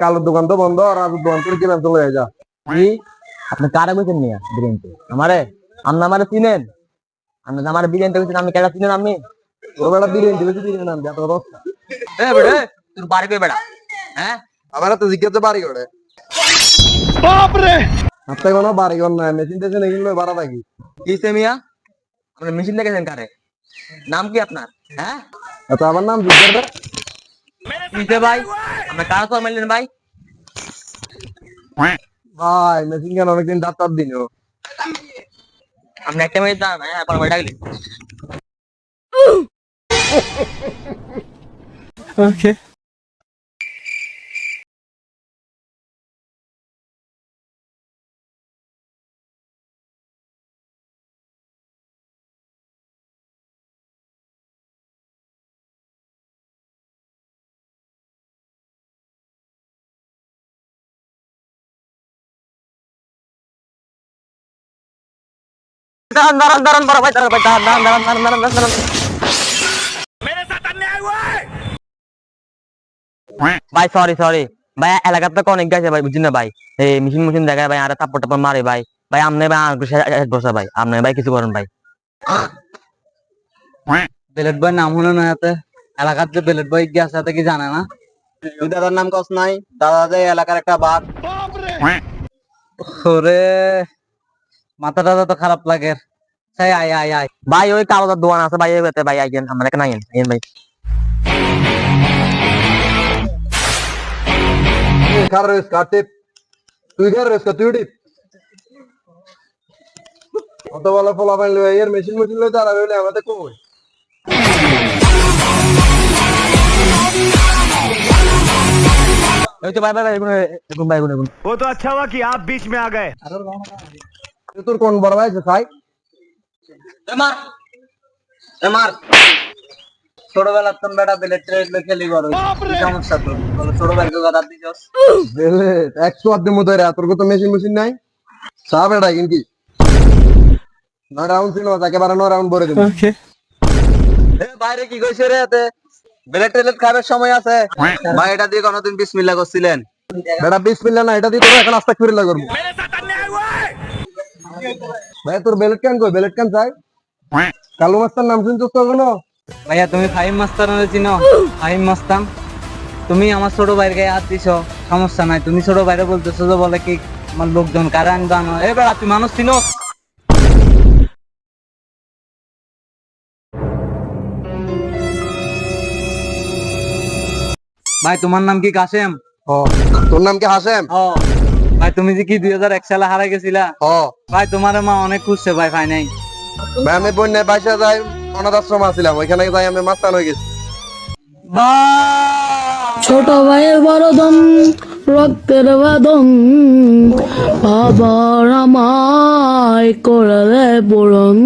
কালোর দোকান তো বন্ধ রাজুর দোকান করে কিনে চলে যা। কি? আপনি কারে কইছেন নিয়া বিরিয়ানিতে? আমারে? আপনি আমারে চিনেন? আপনি আমার বিরিয়ানিতে কইছেন আপনি কেডা চিনেন আপনি? তোর বেটা বিরিয়ানি দিবে বিরিয়ানি নাম দিয়া তোর অবস্থা এ বেড়ে তোর বাড়ি কই বেড়া হ্যাঁ? আমার তো জিজ্ঞাসা বাড়ি করে। আপনি কোনো বাড়ি ঘর নাই মেশিন টেশিন এগুলো বাড়া থাকি কিসে মিয়া? আপনি মেশিন দেখেছেন কারে? নাম কি আপনার? হ্যাঁ? আচ্ছা আমার নাম জিজ্ঞাসা ভাই? আপনি কারা তো মারলেন ভাই? ভাই মেশিন গান অনেকদিন ডাক্তার দিন আপনি একটা মিনিট দাঁড়ান হ্যাঁ পরে ডাকলি দাঁড়ান দাঁড়ান দাঁড়ান বড় ভাই দাঁড়ান ভাই দাঁড়ান দাঁড়ান দাঁড়ান দাঁড়ান দাঁড়ান দাঁড়ান ভাই সরি সরি ভাই এলাকাতে তো অনেক গেছে ভাই বুঝছেন না ভাই? এই মেশিন মেশিন দেখায় ভাই আর তাপর টাপর মারে ভাই। ভাই আমনে ভাই আর বসা ভাই। আমনে ভাই কিছু করেন ভাই। বেলেট বয় নাম হলো না এতে। এলাকার যে বেলেট বয় গিয়ে আছে কি জানে না? দাদার নাম কস নাই। দাদা যে এলাকার একটা বাঘ। ওরে! মাথা টাথা তো খারাপ লাগে সেই আয় আয় আয় ভাই ওই কাগজের দোকান আছে ভাই ওই ভাই আইয়েন আমরা এখানে আইয়েন আইয়েন ভাই কার রেস কাটিপ তুই কার রেস তুই উঠিপ অত বলা ফলা পাইলে এর মেশিন মেশিন লই দাঁড়াবে বলে আমাদের কই ওই তো ভাই ভাই ভাই এগুলো এগুলো ভাই এগুলো এগুলো वो तो अच्छा हुआ कि आप बीच में आ गए তোর কোন বড় ভাই আছে সাই? এমার এমার ছোটবেলার তোর বেটা বেলেট ট্রেড খেলি বড়। সমস্যা তোর? বলো ছোট ভাইকে কথা দিছস? বেলে একশো আধ মতো রে তোর কত মেশিন মেশিন নাই। সা বেটা কিন্তু নয় রাউন্ড ছিল একেবারে নয় রাউন্ড ভরে দেবো। এ বাইরে কি কইছে রে এতে? বেলেট ট্রেড খাবার সময় আছে। ভাই এটা দিয়ে কোনদিন বিসমিল্লাহ করছিলেন। বেটা বিশ মিলিয়ন না এটা দিয়ে তোর এখন আস্তে ফিরে লাগবো ভাই তোর বেলেট কেন কই? বেলেট কেন চাই? কালু মাস্টার নাম শুনছিস তো কোনো ভাইয়া তুমি ফাহিম মাস্তানের চিনো? ফাহিম মাস্তান তুমি আমার ছোট ভাইয়ের গায়ে হাত দিছো সমস্যা নাই। তুমি ছোট ভাইরে বলতেছো যে বলে কি আমার লোকজন কারে আনবা আনো এবার তুই মানুষ চিনো? ভাই তোমার নাম কি কাসেম তোর নাম কি হাসেম ভাই তুমি যে কি দুই হাজার এক সালে হারাই গেছিলা? হ। ভাই তোমার মা অনেক খুঁজছে ভাই ফাই নাই। ভাই আমি বন্যায় বাইশে যাই অনাথ আশ্রম আসছিলাম ওইখানে যাই আমি মাস্তান হয়ে গেছি। ছোট ভাইয়ের বড় দম রক্তের বাদন বাবার আমায় করলে পূরণ।